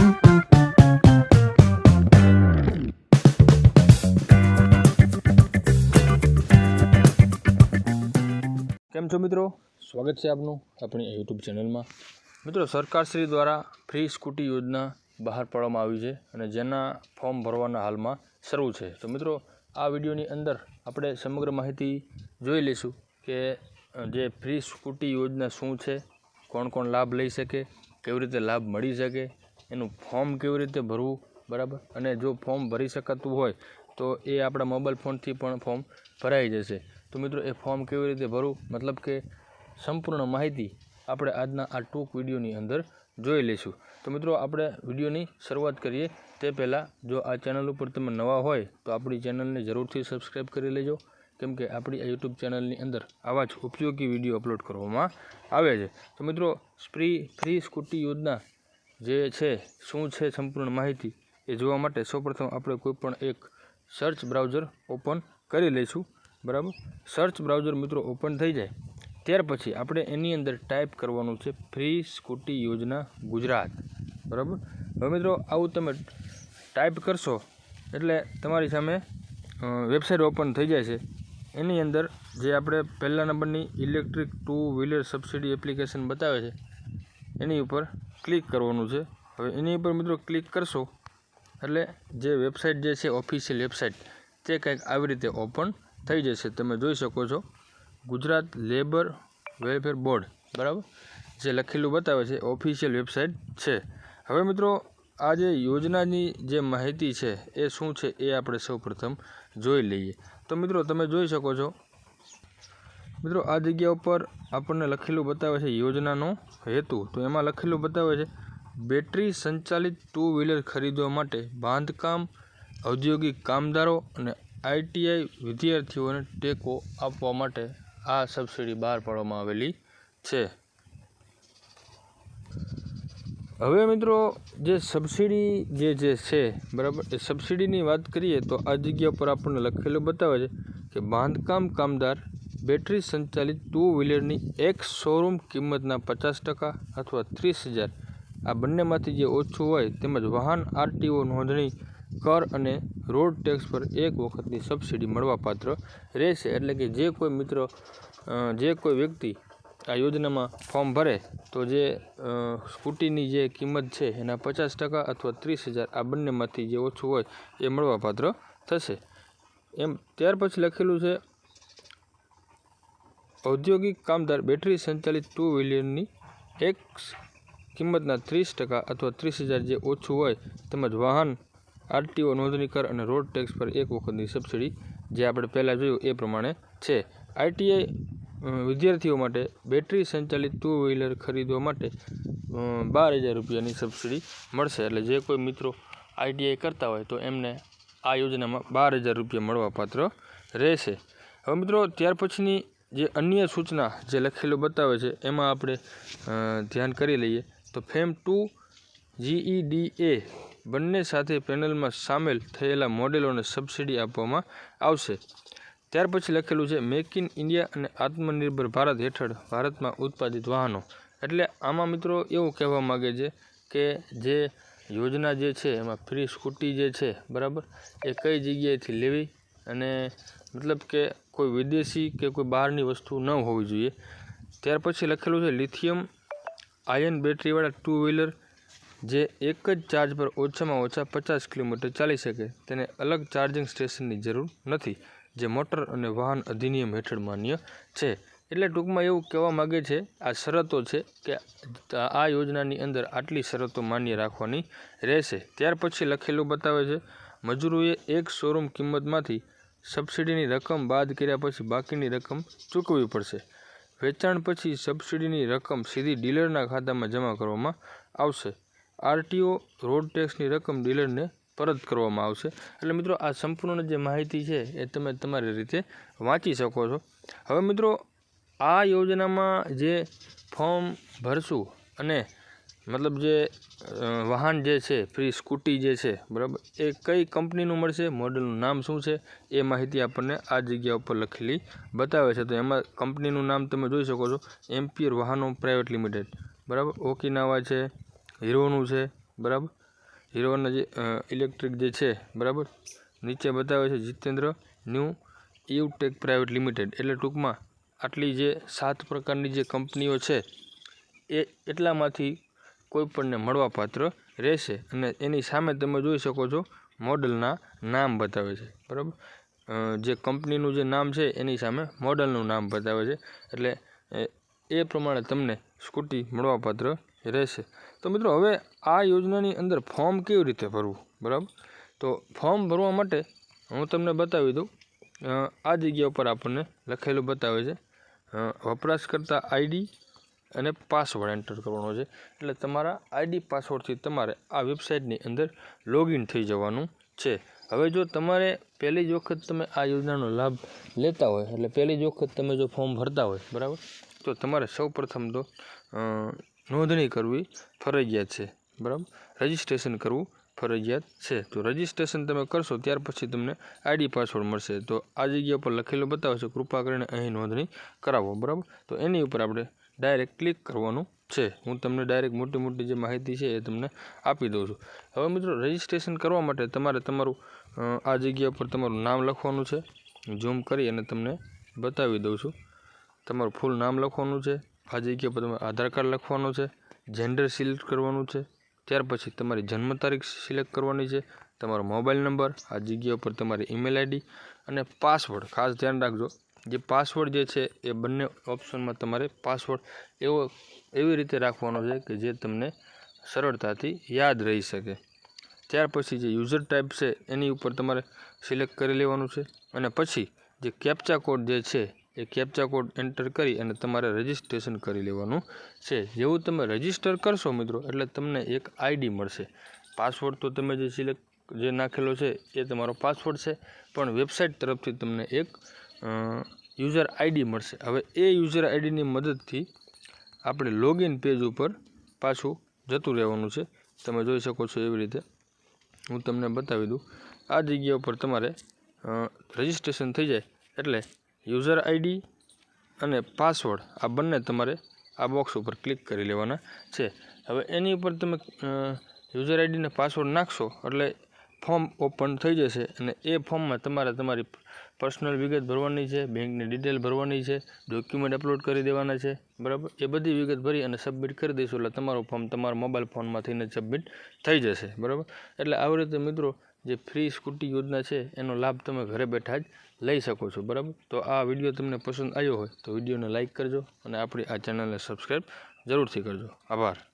કેમ છો મિત્રો? સ્વાગત છે આપનું આપણી યુટ્યુબ ચેનલમાં. મિત્રો, સરકારશ્રી દ્વારા ફ્રી સ્કૂટી યોજના બહાર પાડવામાં આવી છે અને જેના ફોર્મ ભરવાના હાલમાં શરૂ છે. તો મિત્રો, આ વિડીયોની અંદર આપણે સમગ્ર માહિતી જોઈ લઈશું કે જે ફ્રી સ્કૂટી યોજના શું છે, કોણ કોણ લાભ લઈ શકે, કેવી રીતે લાભ મળી શકે એનું ફોર્મ કેવી રીતે ભરવું, બરાબર? અને જો ફોર્મ ભરી શકાતું હોય, તો એ આપણા મોબાઈલ ફોનથી પણ ફોર્મ ભરાઈ જશે. તો મિત્રો, એ ફોર્મ કેવી રીતે ભરવું? મતલબ કે સંપૂર્ણ માહિતી આપણે આજના આ ટૂંક વિડીયોની અંદર જોઈ લઈશું. તો મિત્રો, આપણે વિડીયોની શરૂઆત કરીએ. તે પહેલાં, જો આ ચેનલ ઉપર તમે નવા હોય, તો આપણી ચેનલને જરૂરથી સબસ્ક્રાઈબ કરી લેજો. કેમ કે આપણી આ યુટ્યુબ ચેનલની અંદર આવા જ ઉપયોગી વીડિયો અપલોડ કરવામાં આવે છે. તો મિત્રો ફ્રી ફ્રી સ્કૂટી યોજના જે છે, શું છે સંપૂર્ણ માહિતી એ જોવા માટે સૌપ્રથમ આપણે કોઈપણ એક સર્ચ બ્રાઉઝર ઓપન કરી લઈશું. બરાબર? સર્ચ બ્રાઉઝર મિત્રો ઓપન થઈ જાય. ત્યાર પછી આપણે એની અંદર ટાઈપ કરવાનું છે ફ્રી સ્કૂટી યોજના ગુજરાત. બરાબર? હવે મિત્રો આવું તમે ટાઈપ કરશો એટલે તમારી સામે વેબસાઇટ ઓપન થઈ જાય છે. એની અંદર જે આપણે પહેલા નંબરની electric two wheeler subsidy application બતાવે છે, એની ઉપર ક્લિક કરવાનું છે. હવે એની ઉપર મિત્રો ક્લિક કરશો, એટલે જે વેબસાઇટ જે છે, ઓફિશિયલ વેબસાઇટ, તે કંઈક આવી રીતે ઓપન થઈ જશે. તમે જોઈ શકો છો, ગુજરાત લેબર વેલફેર બોર્ડ, બરાબર? જે લખેલું બતાવે છે, ઓફિશિયલ વેબસાઇટ છે. હવે મિત્રો, આ જે યોજનાની જે માહિતી છે, એ શું છે, એ આપણે સૌપ્રથમ જોઈ લઈએ. તો મિત્રો, તમે જોઈ શકો છો મિત્રો, આ જગ્યા ઉપર આપણને લખેલું બતાવે છે યોજનાનો હેતુ. તો એમાં લખેલું બતાવે છે, બેટરી સંચાલિત ટુ વ્હીલર ખરીદવા માટે બાંધકામ ઔદ્યોગિક કામદારો અને આઈટીઆઈ વિદ્યાર્થીઓને ટેકો આપવા માટે આ સબસિડી બહાર પાડવામાં આવેલી છે. હવે મિત્રો, જે સબસિડી જે જે છે, બરાબર, એ સબસિડીની વાત કરીએ તો આ જગ્યા પર આપણને લખેલું બતાવે છે કે બાંધકામ કામદાર બેટરી સંચાલિત ટુ વ્હીલરની એક શોરૂમ કિંમતના પચાસ ટકા અથવા ત્રીસ હજાર. આ બંનેમાંથી જે ઓછું હોય તેમજ વાહન આરટીઓ નોંધણી, કર અને રોડ ટેક્સ પર એક વખતની સબસિડી મળવાપાત્ર રહેશે. એટલે કે જે કોઈ મિત્રો જે કોઈ વ્યક્તિ આ યોજનામાં ફોર્મ ભરે તો જે સ્કૂટીની જે કિંમત છે એના પચાસ ટકા અથવા ત્રીસ હજાર આ બંનેમાંથી જે ઓછું હોય એ મળવાપાત્ર થશે. એમ ત્યાર પછી લખેલું છે ઔદ્યોગિક કામદાર બેટરી સંચાલિત ટુ વ્હીલરની એક કિંમતના ત્રીસ ટકા અથવા ત્રીસ હજાર જે ઓછું હોય તેમજ વાહન, આરટીઓ નોંધણી કર અને રોડ ટેક્સ પર એક વખતની સબસિડી, જે આપણે પહેલાં જોયું એ પ્રમાણે છે. આઈટીઆઈ વિદ્યાર્થીઓ માટે બેટરી સંચાલિત ટુ વ્હીલર ખરીદવા માટે બાર હજાર રૂપિયાની સબસિડી મળશે. એટલે જે કોઈ મિત્રો આઈટીઆઈ કરતા હોય તો એમને આ યોજનામાં બાર હજાર રૂપિયા મળવાપાત્ર રહેશે. હવે મિત્રો, ત્યાર પછીની જે અન્ય સૂચના જે લખેલું બતાવે છે, એમાં આપણે ધ્યાન કરી લઈએ. તો ફેમ ટુ જીઈડીએ બંને સાથે પેનલમાં સામેલ થયેલા મોડેલોને સબસિડી આપવામાં આવશે. ત્યાર પછી લખેલું છે, મેક ઇન ઇન્ડિયા અને આત્મનિર્ભર ભારત હેઠળ ભારતમાં ઉત્પાદિત વાહનો. એટલે આમાં મિત્રો એવું કહેવા માગે છે કે જે યોજના જે છે, એમાં ફ્રી સ્કૂટી જે છે, બરાબર, એ કઈ જગ્યાએથી લેવી? અને મતલબ કે કોઈ વિદેશી કે કોઈ બહારની વસ્તુ ન હોવી જોઈએ. ત્યાર પછી લખેલું છે, લિથિયમ આયન બેટરીવાળા ટુ વ્હીલર જે એક જ ચાર્જ પર ઓછામાં ઓછા પચાસ કિલોમીટર ચાલી શકે, તેને અલગ ચાર્જિંગ સ્ટેશનની જરૂર નથી, જે મોટર અને વાહન અધિનિયમ હેઠળ માન્ય છે. એટલે ટૂંકમાં એવું કહેવા માગે છે, આ શરતો છે કે આ યોજનાની અંદર આટલી શરતો માન્ય રાખવાની રહેશે. ત્યાર પછી લખેલું બતાવે છે મજૂરોએ એક શોરૂમ કિંમતમાંથી સબસિડીની રકમ બાદ કર્યા પછી બાકીની રકમ ચૂકવવી પડશે. વેચાણ પછી સબસિડીની રકમ સીધી ડીલરના ખાતામાં જમા કરવામાં આવશે. આરટીઓ રોડ ટેક્સની રકમ ડીલરને પરત કરવામાં આવશે. એટલે મિત્રો, આ સંપૂર્ણ જે માહિતી છે એ તમે તમારી રીતે વાંચી શકો છો. હવે મિત્રો, આ યોજનામાં જે ફોર્મ ભરશું અને મતલબ જે વાહન જે છે ફ્રી સ્કૂટી જે છે, બરાબર, એ કઈ કંપનીનું મળશે મોડલનું નામ શું છે, એ માહિતી આપણને આ જગ્યા ઉપર લખેલી બતાવે છે. તો એમાં કંપનીનું નામ તમે જોઈ શકો છો એમ્પિયર વાહનો પ્રાઇવેટ લિમિટેડ બરાબર? ઓકિનાવા છે હીરોનું છે, બરાબર? હીરોના જે ઇલેક્ટ્રિક જે છે, બરાબર? નીચે બતાવે છે Jitendra new Utech private limited એટલે ટૂંકમાં આટલી જે સાત પ્રકારની જે કંપનીઓ છે, એ એટલામાંથી કોઈપણને મળવાપાત્ર રહેશે. અને એની સામે તમે જોઈ શકો છો, મોડલના નામ બતાવે છે. બરાબર? જે કંપનીનું જે નામ છે, એની સામે મોડલનું નામ બતાવે છે. એટલે એ પ્રમાણે તમને સ્કૂટી મળવાપાત્ર રહેશે. તો મિત્રો, હવે આ યોજનાની અંદર ફોર્મ કેવી રીતે ભરવું? બરાબર? તો ફોર્મ ભરવા માટે હું તમને બતાવી દઉં. આ જગ્યા ઉપર આપણને લખેલું બતાવે છે. વપરાશકર્તા આઈડી અને પાસવર્ડ એન્ટર કરવાનો છે. એટલે તમારા આઈડી પાસવર્ડથી તમારે આ વેબસાઇટની અંદર લોગિન થઈ જવાનું છે. હવે જો તમારે પહેલી જ વખત તમે આ યોજનાનો લાભ લેતા હોય, એટલે પહેલી જ વખત તમે જો ફોર્મ ભરતા હોય, બરાબર? તો તમારે સૌ પ્રથમ તો નોંધણી કરવી ફરજિયાત છે, બરાબર? રજિસ્ટ્રેશન કરવું ફરજિયાત છે. તો રજિસ્ટ્રેશન તમે કરશો, ત્યાર પછી તમને આઈડી પાસવર્ડ મળશે. તો આ જગ્યા ઉપર લખેલું બતાવે છે, કૃપા કરીને અહીં નોંધણી કરાવો બરાબર? તો એની ઉપર આપણે ડાયરેક્ટ ક્લિક કરવાનું છે. હું તમને ડાયરેક્ટ મોટી મોટી જે માહિતી છે એ તમને આપી દઉં છું. હવે મિત્રો રજિસ્ટ્રેશન કરવા માટે તમારે તમારું આ જગ્યા પર તમારું નામ લખવાનું છે. ઝૂમ કરી અને તમને બતાવી દઉં છું. તમારું ફૂલ નામ લખવાનું છે. આ જગ્યા પર તમારે આધાર કાર્ડ લખવાનું છે. જેન્ડર સિલેક્ટ કરવાનું છે. ત્યાર પછી તમારી જન્મ તારીખ સિલેક્ટ કરવાની છે. તમારો મોબાઈલ નંબર આ જગ્યા ઉપર તમારી ઈમેલ આઈડી અને પાસવર્ડ ખાસ ધ્યાન રાખજો. જે પાસવર્ડ જે છે એ બંને ઓપ્શનમાં તમારે પાસવર્ડ એવો, એવી રીતે રાખવાનો છે કે જે તમને સરળતાથી યાદ રહી શકે. ત્યાર પછી જે યુઝર ટાઈપ છે, એની ઉપર તમારે સિલેક્ટ કરી લેવાનું છે અને પછી જે કેપ્ચા કોડ જે છે, એ કેપ્ચા કોડ એન્ટર કરી અને તમારે રજિસ્ટ્રેશન કરી લેવાનું છે. જેવું તમે રજિસ્ટર કરશો મિત્રો, એટલે તમને એક આઈડી મળશે. પાસવર્ડ તો તમે જે સિલેક્ટ જે નાખેલો છે, એ તમારો પાસવર્ડ છે. પણ વેબસાઇટ તરફથી તમને એક યુઝર આઈડી મળશે. હવે એ યુઝર આઈડીની મદદથી આપણે લોગિન પેજ ઉપર પાછું જતું રહેવાનું છે. તમે જોઈ શકો છો એવી રીતે. હું તમને બતાવી દઉં. આ જગ્યા ઉપર તમારે રજિસ્ટ્રેશન થઈ જાય એટલે યુઝર આઈડી અને પાસવર્ડ આ બંને તમારે આ બોક્સ ઉપર ક્લિક કરી લેવાના છે. હવે એની ઉપર તમે યુઝર આઈડી પાસવર્ડ નાખશો એટલે ફોર્મ ઓપન થઈ જશે અને એ ફોર્મમાં તમારે તમારી પર્સનલ વિગત ભરવાની છે, બેંકની ડિટેલ ભરવાની છે, ડોક્યુમેન્ટ અપલોડ કરી દેવાના છે, બરાબર? એ બધી વિગત ભરી અને સબમિટ કરી દઈશું એટલે તમારું ફોર્મ તમારા મોબાઈલ ફોનમાં થઈને સબમિટ થઈ જશે, બરાબર? એટલે આવી રીતે મિત્રો જે ફ્રી સ્કૂટી યોજના છે, એનો લાભ તમે ઘરે બેઠા જ લઈ શકો છો, બરાબર? તો આ વીડિયો તમને પસંદ આવ્યો હોય તો વિડીયોને લાઇક કરજો અને આપણી આ ચેનલને સબસ્ક્રાઈબ જરૂરથી કરજો. આભાર.